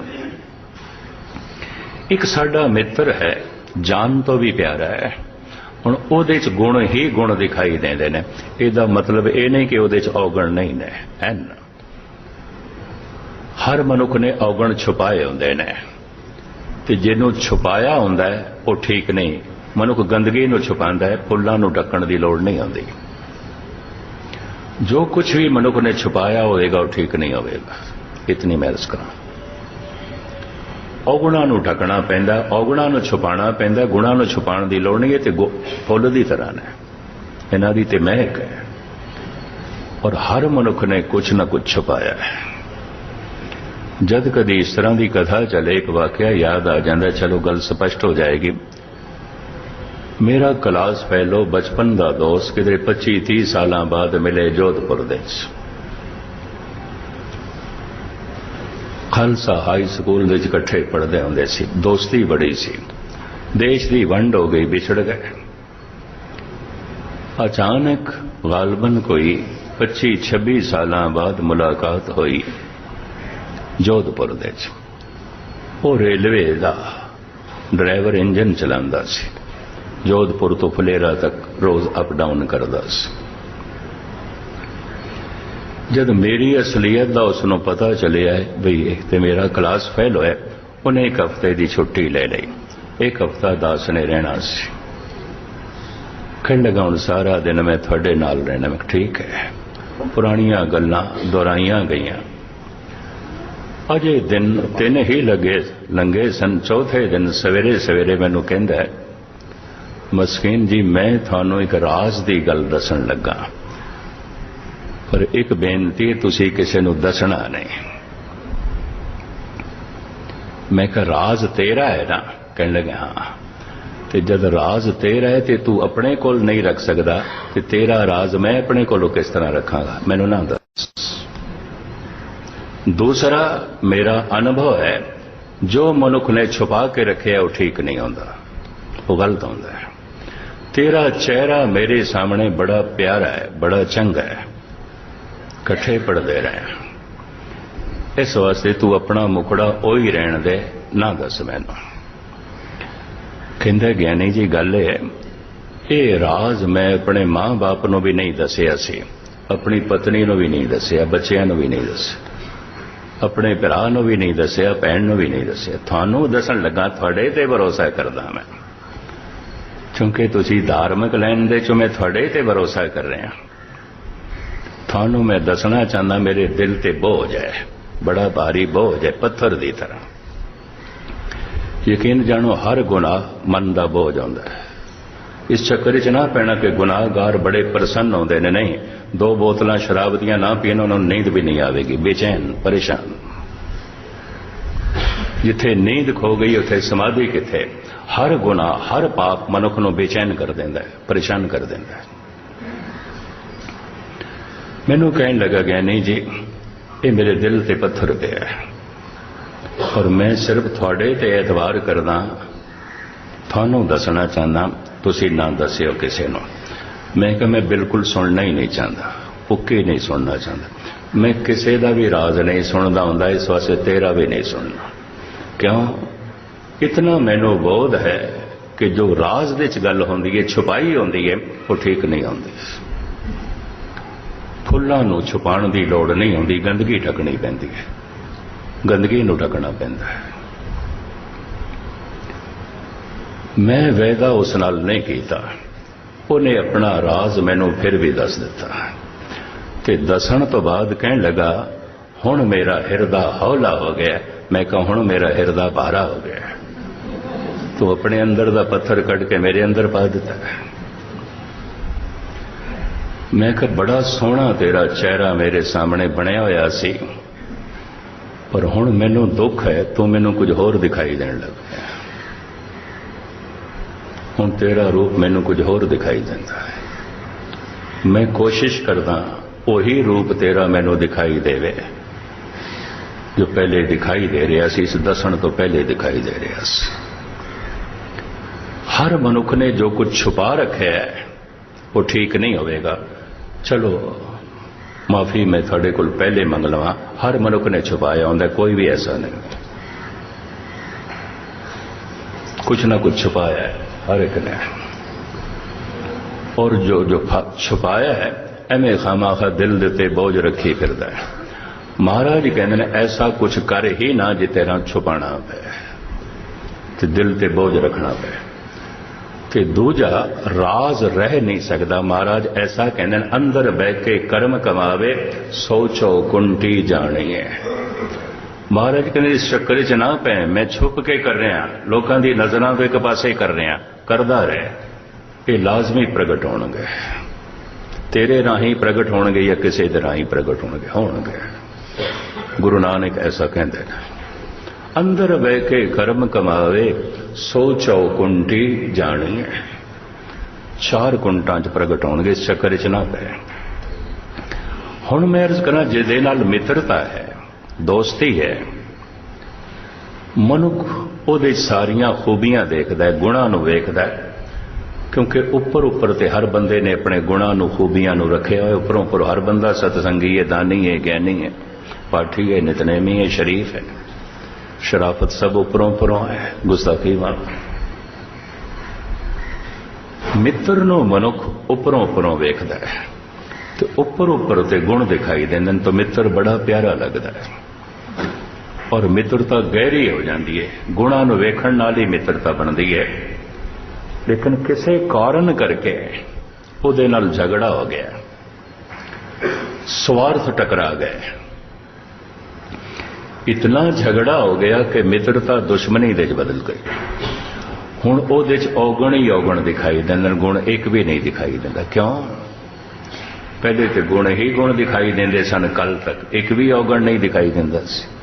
ਇੱਕ ਸਾਡਾ ਮਿੱਤਰ ਹੈ, ਜਾਨ ਤੋਂ ਵੀ ਪਿਆਰਾ ਹੈ। ਹੁਣ ਉਹਦੇ ਚ ਗੁਣ ਹੀ ਗੁਣ ਦਿਖਾਈ ਦਿੰਦੇ ਨੇ। ਇਹਦਾ ਮਤਲਬ ਇਹ ਨਹੀਂ ਕਿ ਉਹਦੇ ਚ ਔਗਣ ਨਹੀਂ ਨੇ ਹਨ ਹਰ ਮਨੁੱਖ ਨੇ ਔਗਣ ਛੁਪਾਏ ਹੁੰਦੇ ਨੇ। ਤੇ ਜਿਹਨੂੰ ਛੁਪਾਇਆ ਹੁੰਦਾ ਹੈ, ਉਹ ਠੀਕ ਨਹੀਂ। ਮਨੁੱਖ ਗੰਦਗੀ ਨੂੰ ਛੁਪਾਉਂਦਾ ਹੈ, ਫੁੱਲਾਂ ਨੂੰ ਢੱਕਣ ਦੀ ਲੋੜ ਨਹੀਂ ਆਉਂਦੀ ਜੋ ਕੁਝ ਵੀ ਮਨੁੱਖ ਨੇ ਛੁਪਾਇਆ ਹੋਵੇਗਾ, ਉਹ ਠੀਕ ਨਹੀਂ ਹੋਵੇਗਾ। ਇਤਨੀ ਮਹਿਰਸ ਕਰਾਂ। ਔਗੁਣਾ ਨੂੰ ਢਕਣਾ ਪੈਂਦਾ, ਔਗੁਣਾ ਨੂੰ ਛੁਪਾਣਾ ਪੈਂਦਾ, ਗੁਣਾ ਨੂੰ ਛੁਪਾਉਣ ਦੀ ਲੋੜ ਨਹੀਂ ਤੇ ਫੁੱਲ ਦੀ ਤਰ੍ਹਾਂ ਨੇ। ਇਹਨਾਂ ਦੀ ਤੇ ਮਹਿਕ ਹੈ। ਔਰ ਹਰ ਮਨੁੱਖ ਨੇ ਕੁਝ ਨਾ ਕੁਝ ਛੁਪਾਇਆ ਹੈ। ਜਦ ਕਦੀ ਇਸ ਤਰ੍ਹਾਂ ਦੀ ਕਥਾ ਚੱਲੇ ਇੱਕ ਵਾਕਿਆ ਯਾਦ ਆ ਜਾਂਦਾ, ਚਲੋ ਗੱਲ ਸਪਸ਼ਟ ਹੋ ਜਾਏਗੀ। ਮੇਰਾ ਕਲਾਸ ਫੈਲੋ ਬਚਪਨ ਦਾ ਦੋਸਤ ਕਿਤੇ 25 30 ਸਾਲਾਂ ਬਾਅਦ ਮਿਲੇ ਜੋਧਪੁਰ ਦੇ ਖਾਲਸਾ ਹਾਈ ਸਕੂਲ ਵਿੱਚ ਇਕੱਠੇ ਪੜ੍ਹਦੇ ਹੁੰਦੇ ਸੀ, ਦੋਸਤੀ ਬੜੀ ਸੀ। ਦੇਸ਼ ਦੀ ਵੰਡ ਹੋ ਗਈ, ਵਿਛੜ ਗਏ। ਅਚਾਨਕ ਗਾਲਬਨ ਕੋਈ 25 26 ਸਾਲਾਂ ਬਾਅਦ ਮੁਲਾਕਾਤ ਹੋਈ। ਜੋਧਪੁਰ ਦੇ ਵਿੱਚ। ਉਹ ਰੇਲਵੇ ਦਾ ਡਰਾਈਵਰ ਇੰਜਨ ਚਲਾਉਂਦਾ ਸੀ। ਜੋਧਪੁਰ ਤੋਂ ਫਲੇਰਾ ਤੱਕ ਰੋਜ਼ ਅਪ ਡਾਊਨ ਕਰਦਾ ਸੀ। ਜਦ ਮੇਰੀ ਅਸਲੀਅਤ ਦਾ ਉਸ ਨੂੰ ਪਤਾ ਚੱਲਿਆ ਵੀ ਇਹ ਤੇ ਮੇਰਾ ਕਲਾਸ ਫੇਲ ਹੋਇਆ, ਉਹਨੇ ਇੱਕ ਹਫ਼ਤੇ ਦੀ ਛੁੱਟੀ ਲੈ ਲਈ। ਇੱਕ ਹਫ਼ਤਾ ਦਾਸ ਨੇ ਰਹਿਣਾ ਸੀ। ਕਹਿਣ ਲੱਗਾ ਸਾਰਾ ਦਿਨ ਮੈਂ ਤੁਹਾਡੇ ਨਾਲ ਰਹਿਣਾ ਮੈਂ ਠੀਕ ਹੈ। ਪੁਰਾਣੀਆਂ ਗੱਲਾਂ ਦੁਹਰਾਈਆਂ ਗਈਆਂ। ਅਜੇ ਦਿਨ ਤਿੰਨ ਹੀ ਲੱਗੇ ਲੰਗੇ ਸਨ। ਚੌਥੇ ਦਿਨ ਸਵੇਰੇ ਸਵੇਰੇ ਮੈਨੂੰ ਕਹਿੰਦਾ ਹੈ, ਮਸਕੀਨ ਜੀ ਮੈਂ ਤੁਹਾਨੂੰ ਇੱਕ ਰਾਜ਼ ਦੀ ਗੱਲ ਦੱਸਣ ਲੱਗਾ। ਪਰ ਇੱਕ ਬੇਨਤੀ ਤੁਸੀਂ ਕਿਸੇ ਨੂੰ ਦੱਸਣਾ ਨਹੀਂ। ਮੈਂ ਕਿਹਾ ਰਾਜ਼ ਤੇਰਾ ਹੈ ਨਾ? ਕਹਿਣ ਲੱਗਾ ਹਾਂ। ਤੇ ਜਦ ਰਾਜ਼ ਤੇਰਾ ਹੈ ਤੇ ਤੂੰ ਆਪਣੇ ਕੋਲ ਨਹੀਂ ਰੱਖ ਸਕਦਾ ਤੇ ਤੇਰਾ ਰਾਜ਼ ਮੈਂ ਆਪਣੇ ਕੋਲੋਂ ਕਿਸ ਤਰ੍ਹਾਂ ਰੱਖਾਂਗਾ? ਮੈਨੂੰ ਨਾ ਦੱਸ। ਦੂਸਰਾ, ਮੇਰਾ ਅਨੁਭਵ ਹੈ, ਜੋ ਮਨੁੱਖ ਨੇ ਛੁਪਾ ਕੇ ਰੱਖਿਆ, ਉਹ ਠੀਕ ਨਹੀਂ ਹੁੰਦਾ ਉਹ ਗਲਤ ਹੁੰਦਾ ਹੈ। ਤੇਰਾ ਚਿਹਰਾ ਮੇਰੇ ਸਾਹਮਣੇ ਬੜਾ ਪਿਆਰਾ ਹੈ, ਬੜਾ ਚੰਗਾ ਹੈ। ਇਕੱਠੇ ਪੜਦੇ ਰਹੇ। ਇਸ ਵਾਸਤੇ ਤੂੰ ਆਪਣਾ ਮੁਕੜਾ ਉਹੀ ਰਹਿਣ ਦੇ, ਨਾ ਦੱਸ ਮੈਨੂੰ। ਕਹਿੰਦਾ, ਗਿਆਨੀ ਜੀ, ਗੱਲ ਇਹ ਹੈ, ਇਹ ਰਾਜ਼ ਮੈਂ ਆਪਣੇ ਮਾਂ-ਬਾਪ ਨੂੰ ਵੀ ਨਹੀਂ ਦੱਸਿਆ ਸੀ, ਆਪਣੀ ਪਤਨੀ ਨੂੰ ਵੀ ਨਹੀਂ ਦੱਸਿਆ, ਬੱਚਿਆਂ ਨੂੰ ਵੀ ਨਹੀਂ ਦੱਸਿਆ। ਆਪਣੇ ਭਰਾ ਨੂੰ ਵੀ ਨਹੀਂ ਦੱਸਿਆ, ਭੈਣ ਨੂੰ ਵੀ ਨਹੀਂ ਦੱਸਿਆ। ਤੁਹਾਨੂੰ ਦੱਸਣ ਲੱਗਾ, ਤੁਹਾਡੇ ਤੇ ਭਰੋਸਾ ਕਰਦਾ ਮੈਂ। ਕਿਉਂਕਿ ਤੁਸੀਂ ਧਾਰਮਿਕ ਲੈਣ ਦੇ ਚੋਂ ਮੈਂ ਤੁਹਾਡੇ ਤੇ ਭਰੋਸਾ ਕਰ ਰਿਹਾ। ਤੁਹਾਨੂੰ ਮੈਂ ਦੱਸਣਾ ਚਾਹੁੰਦਾ, ਮੇਰੇ ਦਿਲ ਤੇ ਬੋਝ ਹੈ। ਬੜਾ ਭਾਰੀ ਬੋਝ ਹੈ, ਪੱਥਰ ਦੀ ਤਰ੍ਹਾਂ। ਯਕੀਨ ਜਾਣੋ, ਹਰ ਗੁਨਾਹ ਮਨ ਦਾ ਬੋਝ ਆਉਂਦਾ ਹੈ। ਇਸ ਚੱਕਰ 'ਚ ਨਾ ਪੈਣਾ ਕਿ ਗੁਨਾਹਗਾਰ ਬੜੇ ਪ੍ਰਸੰਨ ਹੁੰਦੇ ਨੇ, ਨਹੀਂ। ਦੋ ਬੋਤਲਾਂ ਸ਼ਰਾਬ ਦੀਆਂ ਨਾ ਪੀਣ, ਉਹਨਾਂ ਨੂੰ ਨੀਂਦ ਵੀ ਨਹੀਂ ਆਵੇਗੀ। ਬੇਚੈਨ, ਪਰੇਸ਼ਾਨ। ਜਿੱਥੇ ਨੀਂਦ ਖੋ ਗਈ, ਉੱਥੇ ਸਮਾਧੀ ਕਿੱਥੇ? ਹਰ ਗੁਨਾਹ, ਹਰ ਪਾਪ ਮਨੁੱਖ ਨੂੰ ਬੇਚੈਨ ਕਰ ਦਿੰਦਾ ਹੈ, ਪਰੇਸ਼ਾਨ ਕਰ ਦਿੰਦਾ ਹੈ। ਮੈਨੂੰ ਕਹਿਣ ਲੱਗਾ ਗਿਆ ਨਹੀਂ ਜੀ, ਇਹ ਮੇਰੇ ਦਿਲ ਤੇ ਪੱਥਰ ਪਿਆ ਹੈ। ਔਰ ਮੈਂ ਸਿਰਫ ਤੁਹਾਡੇ ਤੇ ਐਤਵਾਰ ਕਰਦਾ ਤੁਹਾਨੂੰ ਦੱਸਣਾ ਚਾਹੁੰਦਾ, ਤੁਸੀਂ ਨਾ ਦੱਸਿਓ ਕਿਸੇ ਨੂੰ। ਮੈਂ ਕਿਹਾ, ਮੈਂ ਬਿਲਕੁਲ ਸੁਣਨਾ ਹੀ ਨਹੀਂ ਚਾਹੁੰਦਾ। ਪੁੱਕੇ ਨਹੀਂ ਸੁਣਨਾ ਚਾਹੁੰਦਾ। ਮੈਂ ਕਿਸੇ ਦਾ ਵੀ ਰਾਜ਼ ਨਹੀਂ ਸੁਣਦਾ ਹੁੰਦਾ, ਇਸ ਵਾਸਤੇ ਤੇਰਾ ਵੀ ਨਹੀਂ ਸੁਣਨਾ। ਕਿਉਂ? ਇਤਨਾ ਮੈਨੂੰ ਬੋਧ ਹੈ ਕਿ ਜੋ ਰਾਜ਼ ਦੇ ਚ ਗੱਲ ਹੁੰਦੀ ਹੈ, ਛੁਪਾਈ ਹੁੰਦੀ ਹੈ, ਉਹ ਠੀਕ ਨਹੀਂ ਹੁੰਦੀ। ਫੁੱਲਾਂ ਨੂੰ ਛੁਪਾਉਣ ਦੀ ਲੋੜ ਨਹੀਂ ਹੁੰਦੀ, ਗੰਦਗੀ ਢਕਣੀ ਪੈਂਦੀ ਹੈ। ਗੰਦਗੀ ਨੂੰ ਢਕਣਾ ਪੈਂਦਾ ਹੈ। ਮੈਂ ਵਾਅਦਾ ਉਸ ਨਾਲ ਨਹੀਂ ਕੀਤਾ। ਉਹਨੇ ਆਪਣਾ ਰਾਜ਼ ਮੈਨੂੰ ਫਿਰ ਵੀ ਦੱਸ ਦਿੱਤਾ। ਤੇ ਦੱਸਣ ਤੋਂ ਬਾਅਦ ਕਹਿਣ ਲੱਗਾ, ਹੁਣ ਮੇਰਾ ਹਿਰਦਾ ਹੌਲਾ ਹੋ ਗਿਆ। ਮੈਂ ਕਹਾਂ, ਹੁਣ ਮੇਰਾ ਹਿਰਦਾ ਭਾਰਾ ਹੋ ਗਿਆ। ਤੂੰ ਆਪਣੇ ਅੰਦਰ ਦਾ ਪੱਥਰ ਕੱਢ ਕੇ ਮੇਰੇ ਅੰਦਰ ਪਾ ਦਿੱਤਾ। ਮੈਂ ਕਿਹਾ, ਬੜਾ ਸੋਹਣਾ ਤੇਰਾ ਚਿਹਰਾ ਮੇਰੇ ਸਾਹਮਣੇ ਬਣਿਆ ਹੋਇਆ ਸੀ। ਪਰ ਹੁਣ ਮੈਨੂੰ ਦੁੱਖ ਹੈ, ਤੂੰ ਮੈਨੂੰ ਕੁਝ ਹੋਰ ਦਿਖਾਈ ਦੇਣ ਲੱਗ ਪਿਆ। ਹੁਣ ਤੇਰਾ ਰੂਪ ਮੈਨੂੰ ਕੁਝ ਹੋਰ ਦਿਖਾਈ ਦਿੰਦਾ ਹੈ। ਮੈਂ ਕੋਸ਼ਿਸ਼ ਕਰਦਾ ਉਹੀ ਰੂਪ ਤੇਰਾ ਮੈਨੂੰ ਦਿਖਾਈ ਦੇਵੇ। ਜੋ ਪਹਿਲੇ ਦਿਖਾਈ ਦੇ ਰਿਹਾ ਸੀ, ਇਸ ਦੱਸਣ ਤੋਂ ਪਹਿਲੇ ਦਿਖਾਈ ਦੇ ਰਿਹਾ ਸੀ। ਹਰ ਮਨੁੱਖ ਨੇ ਜੋ ਕੁਝ ਛੁਪਾ ਰੱਖਿਆ ਹੈ, ਉਹ ਠੀਕ ਨਹੀਂ ਹੋਵੇਗਾ। ਚਲੋ, ਮਾਫੀ ਮੈਂ ਤੁਹਾਡੇ ਕੋਲ ਪਹਿਲੇ ਮੰਗ ਲਵਾਂ। ਹਰ ਮਨੁੱਖ ਨੇ ਛੁਪਾਇਆ ਹੁੰਦਾ, ਕੋਈ ਵੀ ਐਸਾ ਨਹੀਂ। ਕੁਝ ਨਾ ਕੁਝ ਛੁਪਾਇਆ ਹੈ। ਹਰ ਇੱਕ ਨੇ ਔਰ ਜੋ ਜੋ ਛੁਪਾਇਆ ਹੈ ਐਵੇਂ ਖਾਮਾਖਾ ਦਿਲ ਦੇ ਤੇ ਬੋਝ ਰੱਖੀ ਫਿਰਦਾ ਹੈ ਮਹਾਰਾਜ ਕਹਿੰਦੇ ਨੇ ਐਸਾ ਕੁਝ ਕਰ ਹੀ ਨਾ ਜੇ ਤੇਰਾ ਛੁਪਾਣਾ ਪਏ ਤੇ ਦਿਲ ਤੇ ਬੋਝ ਰੱਖਣਾ ਪਏ ਤੇ ਦੂਜਾ ਰਾਜ਼ ਰਹਿ ਨਹੀਂ ਸਕਦਾ ਮਹਾਰਾਜ ਐਸਾ ਕਹਿੰਦੇ ਨੇ ਅੰਦਰ ਬਹਿ ਕੇ ਕਰਮ ਕਮਾਵੇ ਸੋਚੋ ਕੁੰਟੀ ਜਾਣੀ ਹੈ ਮਹਾਰਾਜ ਕਹਿੰਦੇ, ਇਸ ਚੱਕਰ 'ਚ ਨਾ ਪੈ ਮੈਂ ਛੁਪ ਕੇ ਕਰ ਰਿਹਾ ਲੋਕਾਂ ਦੀ ਨਜ਼ਰਾਂ ਤੋਂ ਇੱਕ ਪਾਸੇ ਕਰ ਰਿਹਾ ਕਰਦਾ ਰਹਿ। ਇਹ ਲਾਜ਼ਮੀ ਪ੍ਰਗਟ ਹੋਣਗੇ। ਤੇਰੇ ਰਾਹੀਂ ਪ੍ਰਗਟ ਹੋਣਗੇ ਜਾਂ ਕਿਸੇ ਦੇ ਰਾਹੀਂ ਪ੍ਰਗਟ ਹੋਣਗੇ? ਹੋਣਗੇ। ਗੁਰੂ ਨਾਨਕ ਐਸਾ ਕਹਿੰਦੇ ਨੇ, ਅੰਦਰ ਬਹਿ ਕੇ ਕਰਮ ਕਮਾਵੇ ਸੋਚੋ ਕੁੰਟੀ ਜਾਣੀ ਹੈ ਚਾਰ ਕੁੰਟਾਂ 'ਚ ਪ੍ਰਗਟ ਹੋਣਗੇ, ਇਸ ਚੱਕਰ 'ਚ ਨਾ ਪਏ ਹੁਣ ਮੈਂ ਅਰਜ਼ ਕਰਾਂ, ਜਿਹਦੇ ਨਾਲ ਮਿੱਤਰਤਾ ਹੈ ਦੋਸਤੀ ਹੈ। ਮਨੁੱਖ ਉਹਦੇ ਸਾਰੀਆਂ ਖੂਬੀਆਂ ਦੇਖਦਾ ਹੈ, ਗੁਣਾਂ ਨੂੰ ਵੇਖਦਾ ਹੈ, ਕਿਉਂਕਿ ਉੱਪਰ ਉੱਪਰ ਤੇ ਹਰ ਬੰਦੇ ਨੇ ਆਪਣੇ ਗੁਣਾਂ ਨੂੰ, ਖੂਬੀਆਂ ਨੂੰ ਰੱਖਿਆ ਹੋਇਆ, ਉੱਪਰੋਂ ਉੱਪਰ ਹਰ ਬੰਦਾ ਸਤਸੰਗੀ ਹੈ, ਦਾਨੀ ਹੈ, ਗਿਆਨੀ ਹੈ, ਪਾਠੀ ਹੈ, ਨਿਤਨੇਮੀ ਹੈ, ਸ਼ਰੀਫ ਹੈ। ਸ਼ਰਾਫਤ ਸਭ ਉੱਪਰੋਂ ਉੱਪਰੋਂ ਹੈ, ਗੁਸਤਾਖੀ ਵਾਂ ਮਿੱਤਰ ਨੂੰ ਮਨੁੱਖ ਉੱਪਰੋਂ ਉੱਪਰੋਂ ਵੇਖਦਾ ਹੈ ਤੇ ਉੱਪਰ ਉੱਪਰ ਤੇ ਗੁਣ ਦਿਖਾਈ ਦਿੰਦੇ ਨੇ ਤਾਂ ਮਿੱਤਰ ਬੜਾ ਪਿਆਰਾ ਲੱਗਦਾ ਹੈ। ਔਰ ਮਿੱਤਰਤਾ ਗਹਿਰੀ ਹੋ ਜਾਂਦੀ ਹੈ। ਗੁਣਾਂ ਨੂੰ ਵੇਖਣ ਨਾਲ ਹੀ ਮਿੱਤਰਤਾ ਬਣਦੀ ਹੈ। ਲੇਕਿਨ ਕਿਸੇ ਕਾਰਨ ਕਰਕੇ ਉਹਦੇ ਨਾਲ ਝਗੜਾ ਹੋ ਗਿਆ। ਸਵਾਰਥ ਟਕਰਾ ਗਏ। ਇਤਨਾ ਝਗੜਾ ਹੋ ਗਿਆ ਕਿ ਮਿੱਤਰਤਾ ਦੁਸ਼ਮਣੀ ਦੇ ਚ ਬਦਲ ਗਈ। ਹੁਣ ਉਹਦੇ ਚ ਔਗਣ ਹੀ ਔਗਣ ਦਿਖਾਈ ਦਿੰਦੇ ਗੁਣ ਇੱਕ ਵੀ ਨਹੀਂ ਦਿਖਾਈ ਦਿੰਦਾ। ਕਿਉਂ? ਪਹਿਲੇ ਤੇ ਗੁਣ ਹੀ ਗੁਣ ਦਿਖਾਈ ਦਿੰਦੇ ਸਨ ਕੱਲ ਤੱਕ ਇੱਕ ਵੀ ਔਗਣ ਨਹੀਂ ਦਿਖਾਈ ਦਿੰਦਾ ਸੀ।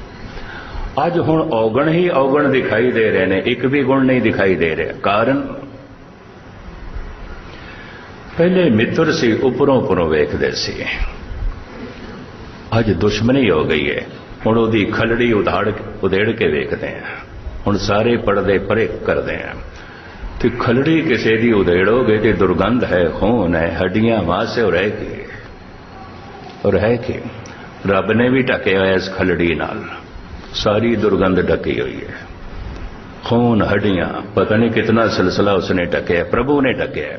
ਅੱਜ ਹੁਣ ਔਗਣ ਹੀ ਔਗਣ ਦਿਖਾਈ ਦੇ ਰਹੇ ਨੇ, ਇੱਕ ਵੀ ਗੁਣ ਨਹੀਂ ਦਿਖਾਈ ਦੇ ਰਿਹਾ। ਕਾਰਨ? ਪਹਿਲੇ ਮਿੱਤਰ ਸੀ, ਉੱਪਰੋਂ ਉੱਪਰੋਂ ਵੇਖਦੇ ਸੀ। ਅੱਜ ਦੁਸ਼ਮਣੀ ਹੋ ਗਈ ਹੈ। ਹੁਣ ਉਹਦੀ ਖਲੜੀ ਉਧਾੜ ਉਧੇੜ ਕੇ ਵੇਖਦੇ ਆ ਹੁਣ ਸਾਰੇ ਪਰਦੇ ਪਰੇ ਕਰਦੇ ਆ ਤੇ ਖਲੜੀ ਕਿਸੇ ਦੀ ਉਧੇੜੋਗੇ ਤੇ ਦੁਰਗੰਧ ਹੈ, ਖੂਨ ਹੈ, ਹੱਡੀਆਂ ਮਾਸੇ ਰਹਿ ਕੇ। ਔਰ ਹੈ ਕਿ। ਰੱਬ ਨੇ ਵੀ ਟਕਿਆ ਹੋਇਆ ਇਸ ਖਲੜੀ ਨਾਲ। ਸਾਰੀ ਦੁਰਗੰਧ ਢਕੀ ਹੋਈ ਹੈ। ਖੂਨ ਹੱਡੀਆਂ, ਪਤਾ ਨਹੀਂ ਕਿਤਨਾ ਸਿਲਸਿਲਾ ਉਸਨੇ ਟਕਿਆ ਪ੍ਰਭੂ ਨੇ ਟਕਿਆ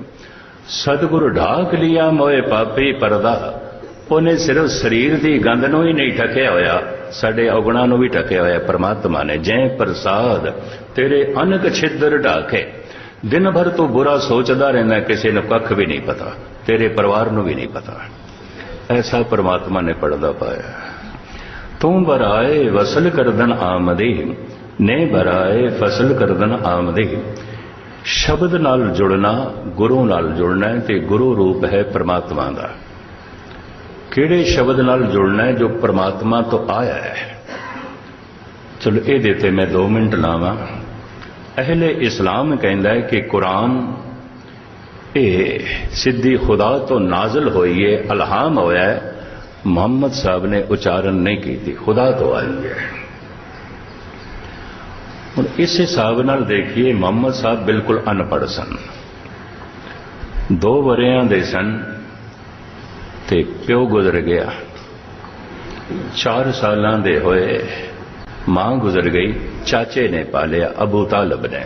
ਸਤਿਗੁਰੂ ਢਾਕ ਲਿਆ ਮੋਏ ਪਾਪੀ ਪਰਦਾ। ਉਹਨੇ ਸਿਰਫ ਸਰੀਰ ਦੀ ਗੰਧ ਨੂੰ ਹੀ ਨਹੀਂ ਢਕਿਆ ਹੋਇਆ, ਸਾਡੇ ਔਗਣਾ ਨੂੰ ਵੀ ਟਕਿਆ ਹੋਇਆ ਪਰਮਾਤਮਾ ਨੇ। ਜੈ ਪ੍ਰਸਾਦ, ਤੇਰੇ ਅਨਕ ਛਿੱਦਰ ਢਾਕੇ। ਦਿਨ ਭਰ ਤੂੰ ਬੁਰਾ ਸੋਚਦਾ ਰਹਿੰਦਾ, ਕਿਸੇ ਨੂੰ ਕੱਖ ਵੀ ਨਹੀਂ ਪਤਾ, ਤੇਰੇ ਪਰਿਵਾਰ ਨੂੰ ਵੀ ਨਹੀਂ ਪਤਾ। ਐਸਾ ਪਰਮਾਤਮਾ ਨੇ ਪੜਦਾ ਪਾਇਆ। ਤੂੰ ਬਰਾਏ ਵਸਲ ਕਰਦਨ ਆਮਦੀ ਨੇ ਬਰਾਏ ਫਸਲ ਕਰਦਨ ਆਮਦੀ ਸ਼ਬਦ ਨਾਲ ਜੁੜਨਾ ਗੁਰੂ ਨਾਲ ਜੁੜਨਾ ਹੈ ਤੇ ਗੁਰੂ ਰੂਪ ਹੈ ਪਰਮਾਤਮਾ ਦਾ ਕਿਹੜੇ ਸ਼ਬਦ ਨਾਲ ਜੁੜਨਾ ਹੈ ਜੋ ਪਰਮਾਤਮਾ ਤੋਂ ਆਇਆ ਹੈ ਚਲੋ ਇਹਦੇ ਤੇ ਮੈਂ 2 ਮਿੰਟ ਲਾਵਾਂ ਅਹਲੇ ਇਸਲਾਮ ਕਹਿੰਦਾ ਹੈ ਕਿ ਕੁਰਾਨ ਇਹ ਸਿੱਧੀ ਖੁਦਾ ਤੋਂ ਨਾਜ਼ਲ ਹੋਈ ਹੈ ਅਲਹਾਮ ਹੋਇਆ ਹੈ ਮੁਹੰਮਦ ਸਾਹਿਬ ਨੇ ਉਚਾਰਨ ਨਹੀਂ ਕੀਤੀ, ਖੁਦਾ ਤੋਂ ਆਈ ਹੈ ਹੁਣ ਇਸ ਹਿਸਾਬ ਨਾਲ ਦੇਖੀਏ, ਮੁਹੰਮਦ ਸਾਹਿਬ ਬਿਲਕੁਲ ਅਨਪੜ੍ਹ ਸਨ। ਦੋ ਵਰਿਆਂ ਦੇ ਸਨ ਤੇ ਪਿਓ ਗੁਜ਼ਰ ਗਿਆ। 4 ਸਾਲਾਂ ਦੇ ਹੋਏ, ਮਾਂ ਗੁਜ਼ਰ ਗਈ, ਚਾਚੇ ਨੇ ਪਾਲਿਆ ਅਬੂ ਤਾਲਬ ਨੇ।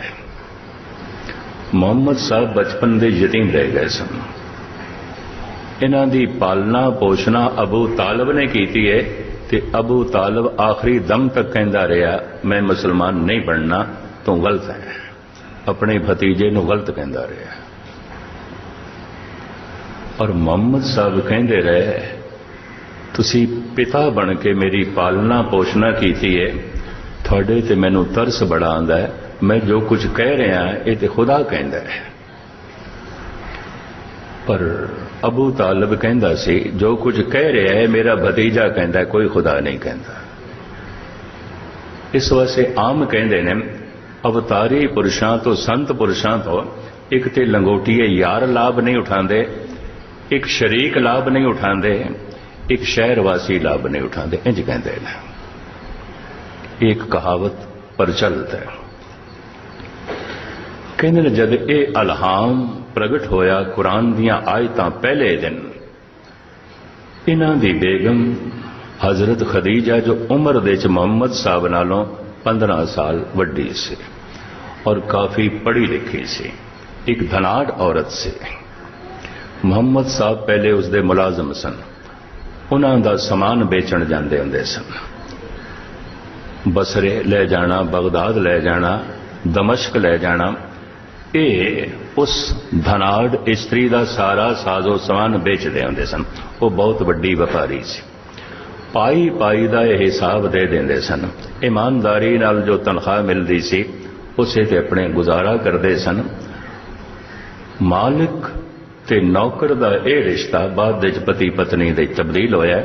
ਮੁਹੰਮਦ ਸਾਹਿਬ ਬਚਪਨ ਦੇ ਯਤੀਮ ਰਹਿ ਗਏ ਸਨ। ਇਹਨਾਂ ਦੀ ਪਾਲਣਾ, ਪੋਸ਼ਣਾ ਅਬੂ ਤਾਲਬ ਨੇ ਕੀਤੀ ਹੈ ਤੇ ਅਬੂ ਤਾਲਬ ਆਖਰੀ ਦਮ ਤੱਕ ਕਹਿੰਦਾ ਰਿਹਾ, ਮੈਂ ਮੁਸਲਮਾਨ ਨਹੀਂ ਬਣਨਾ, ਤੂੰ ਗਲਤ ਹੈ। ਆਪਣੇ ਭਤੀਜੇ ਨੂੰ ਗਲਤ ਕਹਿੰਦਾ ਰਿਹਾ। ਔਰ ਮੁਹੰਮਦ ਸਾਹਿਬ ਕਹਿੰਦੇ ਰਹੇ, ਤੁਸੀਂ ਪਿਤਾ ਬਣ ਕੇ ਮੇਰੀ ਪਾਲਣਾ, ਪੋਸ਼ਣਾ ਕੀਤੀ ਹੈ ਤੁਹਾਡੇ ਤੇ ਮੈਨੂੰ ਤਰਸ ਬੜਾ ਆਂਦਾ ਹੈ। ਮੈਂ ਜੋ ਕੁਝ ਕਹਿ ਰਿਹਾ, ਇਹ ਤੇ ਖੁਦਾ ਕਹਿੰਦਾ ਹੈ। ਪਰ ਅਬੂ ਤਾਲਬ ਕਹਿੰਦਾ ਸੀ ਜੋ ਕੁਝ ਕਹਿ ਰਿਹਾ ਹੈ ਮੇਰਾ ਭਤੀਜਾ ਕਹਿੰਦਾ ਕੋਈ ਖੁਦਾ ਨਹੀਂ ਕਹਿੰਦਾ ਇਸ ਵਾਸਤੇ ਆਮ ਕਹਿੰਦੇ ਨੇ ਅਵਤਾਰੀ ਪੁਰਸ਼ਾਂ ਤੋਂ ਸੰਤ ਪੁਰਸ਼ਾਂ ਤੋਂ ਇੱਕ ਤੇ ਲੰਗੋਟੀਏ ਯਾਰ ਲਾਭ ਨਹੀਂ ਉਠਾਉਂਦੇ ਇੱਕ ਸ਼ਰੀਕ ਲਾਭ ਨਹੀਂ ਉਠਾਉਂਦੇ ਇੱਕ ਸ਼ਹਿਰ ਵਾਸੀ ਲਾਭ ਨਹੀਂ ਉਠਾਉਂਦੇ ਇੰਜ ਕਹਿੰਦੇ ਨੇ ਇੱਕ ਕਹਾਵਤ ਪ੍ਰਚਲਿਤ ਹੈ ਕਹਿੰਦੇ ਨੇ ਜਦ ਇਹ ਅਲਹਾਮ ਪ੍ਰਗਟ ਹੋਇਆ ਕੁਰਾਨ ਦੀਆਂ ਆਇਤਾਂ ਪਹਿਲੇ ਦਿਨ। ਇਹਨਾਂ ਦੀ ਬੇਗਮ ਹਜ਼ਰਤ ਖਦੀਜਾ ਜੋ ਉਮਰ ਦੇ ਚ ਮੁਹੰਮਦ ਸਾਹਿਬ ਨਾਲੋਂ 15 ਸਾਲ ਵੱਡੀ ਸੀ ਔਰ ਕਾਫੀ ਪੜ੍ਹੀ ਲਿਖੀ ਸੀ। ਇੱਕ ਧਨਾੜ ਔਰਤ ਸੀ। ਮੁਹੰਮਦ ਸਾਹਿਬ ਪਹਿਲੇ ਉਸਦੇ ਮੁਲਾਜ਼ਮ ਸਨ। ਉਹਨਾਂ ਦਾ ਸਮਾਨ ਵੇਚਣ ਜਾਂਦੇ ਹੁੰਦੇ ਸਨ। ਬਸਰੇ ਲੈ ਜਾਣਾ, ਬਗਦਾਦ ਲੈ ਜਾਣਾ, ਦਮਸ਼ਕ ਲੈ ਜਾਣਾ, ਇਹ ਉਸ ਧਨਾੜ ਇਸਤਰੀ ਦਾ ਸਾਰਾ ਸਾਜ਼ੋ ਸਮਾਨ ਵੇਚਦੇ ਹੁੰਦੇ ਸਨ। ਉਹ ਬਹੁਤ ਵੱਡੀ ਵਪਾਰੀ ਸੀ। ਪਾਈ ਪਾਈ ਦਾ ਇਹ ਹਿਸਾਬ ਦੇ ਦਿੰਦੇ ਸਨ। ਇਮਾਨਦਾਰੀ ਨਾਲ ਜੋ ਤਨਖਾਹ ਮਿਲਦੀ ਸੀ, ਉਸੇ ਤੇ ਆਪਣੇ ਗੁਜ਼ਾਰਾ ਕਰਦੇ ਸਨ। ਮਾਲਕ ਤੇ ਨੌਕਰ ਦਾ ਇਹ ਰਿਸ਼ਤਾ ਬਾਅਦ ਵਿੱਚ ਪਤੀ ਪਤਨੀ ਦੇ ਤਬਦੀਲ ਹੋਇਆ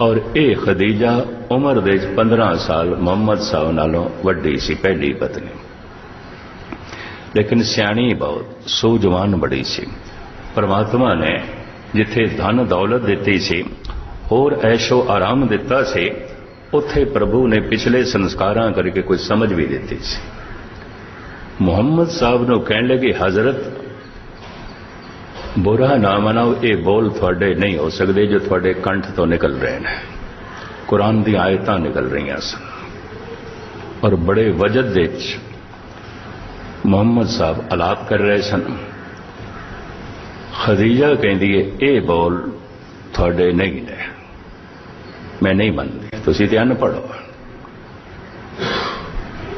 ਔਰ ਇਹ ਖਦੀਜਾ ਉਮਰ ਦੇ 15 ਸਾਲ ਮੁਹੰਮਦ ਸਾਹਿਬ ਨਾਲੋਂ ਵੱਡੀ ਸੀ, ਪਹਿਲੀ ਪਤਨੀ। ਲੇਕਿਨ ਸਿਆਣੀ ਬਹੁਤ, ਸੂਝਵਾਨ ਬੜੀ ਸੀ। ਪਰਮਾਤਮਾ ਨੇ ਜਿੱਥੇ ਧਨ ਦੌਲਤ ਦਿੱਤੀ ਸੀ, ਹੋਰ ਐਸ਼ੋ ਆਰਾਮ ਦਿੱਤਾ ਸੀ, ਉੱਥੇ ਪ੍ਰਭੂ ਨੇ ਪਿਛਲੇ ਸੰਸਕਾਰਾਂ ਕਰਕੇ ਕੋਈ ਸਮਝ ਵੀ ਦਿੱਤੀ ਸੀ। ਮੁਹੰਮਦ ਸਾਹਿਬ ਨੂੰ ਕਹਿਣ ਲੱਗੇ, ਹਜ਼ਰਤ, ਬੁਰਾ ਨਾ ਮਨਾਓ ਇਹ ਬੋਲ ਤੁਹਾਡੇ ਨਹੀਂ ਹੋ ਸਕਦੇ ਜੋ ਤੁਹਾਡੇ ਕੰਠ ਤੋਂ ਨਿਕਲ ਰਹੇ ਨੇ। ਕੁਰਾਨ ਦੀਆਂ ਆਇਤਾਂ ਨਿਕਲ ਰਹੀਆਂ ਸਨ। ਔਰ ਬੜੇ ਵਜਦ ਦੇ ਵਿੱਚ ਮੁਹੰਮਦ ਸਾਹਿਬ ਅਲਾਪ ਕਰ ਰਹੇ ਸਨ ਖਦੀਜਾ ਕਹਿੰਦੀ ਹੈ ਇਹ ਬੋਲ ਤੁਹਾਡੇ ਨਹੀਂ ਨੇ ਮੈਂ ਨਹੀਂ ਮੰਨਦੀ ਤੁਸੀਂ ਤੇ ਅਨਪੜ੍ਹ ਹੋ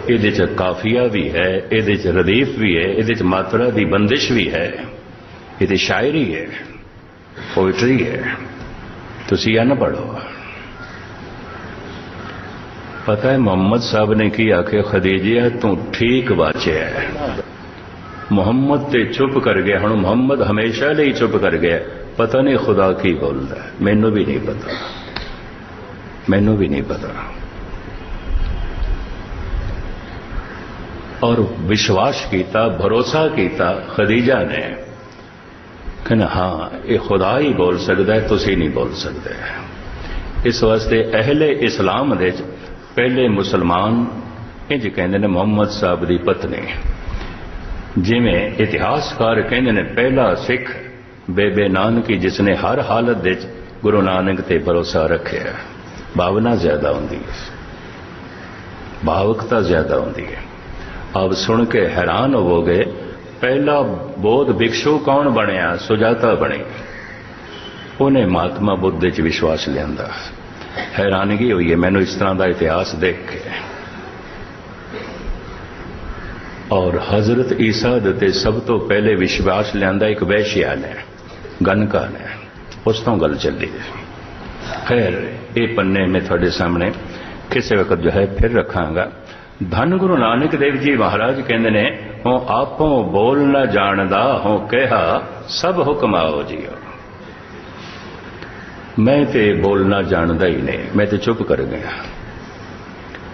ਇਹਦੇ ਚ ਕਾਫੀਆ ਵੀ ਹੈ ਇਹਦੇ ਚ ਰਦੀਫ ਵੀ ਹੈ ਇਹਦੇ ਚ ਮਾਤਰਾ ਦੀ ਬੰਦਿਸ਼ ਵੀ ਹੈ ਇਹਦੀ ਸ਼ਾਇਰੀ ਹੈ ਪੋਇਟਰੀ ਹੈ ਤੁਸੀਂ ਅਨਪੜ੍ਹ ਹੋ ਪਤਾ ਹੈ, ਮੁਹੰਮਦ ਸਾਹਿਬ ਨੇ ਕੀ ਆਖਿਆ ਖਦੀਜਾ ਤੂੰ ਠੀਕ ਵਾਚਿਆ ਮੁਹੰਮਦ ਤੇ ਚੁੱਪ ਕਰ ਗਿਆ, ਹੁਣ ਮੁਹੰਮਦ ਹਮੇਸ਼ਾ ਲਈ ਚੁੱਪ ਕਰ ਗਿਆ। ਪਤਾ ਨਹੀਂ ਖੁਦਾ ਕੀ ਬੋਲਦਾ ਮੈਨੂੰ ਵੀ ਨਹੀਂ ਪਤਾ। ਮੈਨੂੰ ਵੀ ਨਹੀਂ ਪਤਾ। ਔਰ ਵਿਸ਼ਵਾਸ ਕੀਤਾ, ਭਰੋਸਾ ਕੀਤਾ ਖਦੀਜਾ ਨੇ। ਕਿ ਹਾਂ, ਇਹ ਖੁਦਾ ਹੀ ਬੋਲ ਸਕਦਾ ਹੈ, ਤੁਸੀਂ ਨਹੀਂ ਬੋਲ ਸਕਦੇ। ਇਸ ਵਾਸਤੇ ਅਹਲੇ ਇਸਲਾਮ ਦੇ ਪਹਿਲੇ ਮੁਸਲਮਾਨ ਇੰਜ ਕਹਿੰਦੇ ਨੇ ਮੁਹੰਮਦ ਸਾਹਿਬ ਦੀ ਪਤਨੀ। ਜਿਵੇਂ ਇਤਿਹਾਸਕਾਰ ਕਹਿੰਦੇ ਨੇ ਪਹਿਲਾ ਸਿੱਖ ਬੇਬੇ ਨਾਨਕੀ ਜਿਸ ਨੇ ਹਰ ਹਾਲਤ ਦੇ ਵਿੱਚ ਗੁਰੂ ਨਾਨਕ ਤੇ ਭਰੋਸਾ ਰੱਖਿਆ ਭਾਵਨਾ ਜ਼ਿਆਦਾ ਹੁੰਦੀ ਹੈ। ਭਾਵਕਤਾ ਜ਼ਿਆਦਾ ਹੁੰਦੀ ਹੈ। ਆਪ ਸੁਣ ਕੇ ਹੈਰਾਨ ਹੋਵੋਗੇ, ਪਹਿਲਾ ਬੋਧ ਭਿਕਸ਼ੂ ਕੌਣ ਬਣਿਆ, ਸੁਜਾਤਾ ਬਣੀ। ਉਹਨੇ ਮਹਾਤਮਾ ਬੁੱਧ ਵਿੱਚ ਵਿਸ਼ਵਾਸ ਲਿਆਂਦਾ। ਹੈਰਾਨਗੀ ਹੋਈ ਹੈ ਮੈਨੂੰ ਇਸ ਤਰ੍ਹਾਂ ਦਾ ਇਤਿਹਾਸ ਦੇਖ ਕੇ। ਔਰ ਹਜ਼ਰਤ ਈਸਾ ਦੇ ਤੇ ਸਭ ਤੋਂ ਪਹਿਲੇ ਵਿਸ਼ਵਾਸ ਲਿਆਂਦਾ ਇੱਕ ਵੈਸ਼ਿਆ ਨੇ ਗਨਕਾ ਨੇ ਉਸ ਤੋਂ ਗੱਲ ਚੱਲੀ। ਖੈਰ, ਇਹ ਪੰਨੇ ਮੈਂ ਤੁਹਾਡੇ ਸਾਹਮਣੇ ਕਿਸੇ ਵਕਤ ਜੋ ਹੈ ਫਿਰ ਰੱਖਾਂਗਾ। ਧੰਨ ਗੁਰੂ ਨਾਨਕ ਦੇਵ ਜੀ ਮਹਾਰਾਜ ਕਹਿੰਦੇ ਨੇ ਹਉ ਆਪੋ ਬੋਲ ਨਾ ਜਾਣਦਾ ਹਉ ਕਿਹਾ, ਸਭ ਹੁਕਮ ਆਓ ਜੀਓ। ਮੈਂ ਤੇ ਬੋਲਣਾ ਜਾਣਦਾ ਹੀ ਨਹੀਂ। ਮੈਂ ਤੇ ਚੁੱਪ ਕਰ ਗਿਆ।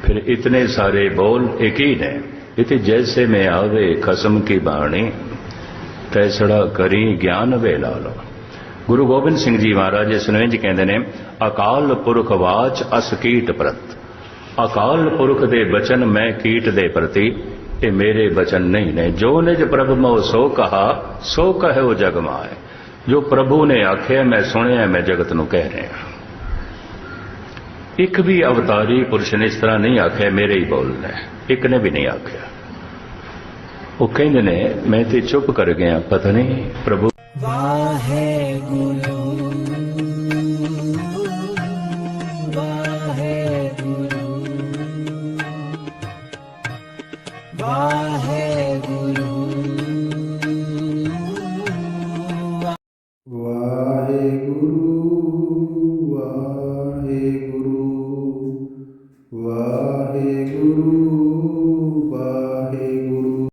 ਫਿਰ ਇਤਨੇ ਸਾਰੇ ਬੋਲ ਇੱਕ ਹੀ ਨੇ। ਇਤੇ ਜੈਸੇ ਮੈਂ ਆਵੇ ਖਸਮ ਕੀ ਬਾਣੀ, ਤੈਸੜਾ ਕਰੀ ਗਿਆਨ ਵੇਲਾ ਲੋ ਗੁਰੂ ਗੋਬਿੰਦ ਸਿੰਘ ਜੀ ਮਹਾਰਾਜ ਇਸ ਨੂੰ ਕਹਿੰਦੇ ਨੇ, ਅਕਾਲ ਪੁਰਖ ਵਾਚ ਅਸ ਕੀਟ ਪ੍ਰਤ। ਅਕਾਲ ਪੁਰਖ ਦੇ ਬਚਨ ਮੈਂ ਕੀਟ ਦੇ ਪ੍ਰਤੀ, ਇਹ ਮੇਰੇ ਬਚਨ ਨਹੀਂ ਨੇ। ਜੋ ਨਿਜ ਪ੍ਰਭ ਮੋ ਸੋ ਕਹਾ, ਸੋ ਕਹਿਓ ਜਗ ਮਾਏ। ਜੋ ਪ੍ਰਭੂ ਨੇ ਆਖਿਆ, ਮੈਂ ਸੁਣਿਆ, ਮੈਂ ਜਗਤ ਨੂੰ ਕਹਿ ਰਿਹਾ ਇੱਕ ਵੀ ਅਵਤਾਰੀ ਪੁਰਸ਼ ਨੇ ਇਸ ਤਰ੍ਹਾਂ ਨਹੀਂ ਆਖਿਆ, ਮੇਰੇ ਹੀ ਬੋਲਣਾ ਹੈ। ਇੱਕ ਨੇ ਵੀ ਨਹੀਂ ਆਖਿਆ। ਉਹ ਕਹਿੰਦੇ ਨੇ, ਮੈਂ ਤੇ ਚੁੱਪ ਕਰ ਗਿਆ, ਪਤਾ ਨਹੀਂ ਪ੍ਰਭੂ ਵਾਹਿਗੁਰੂ।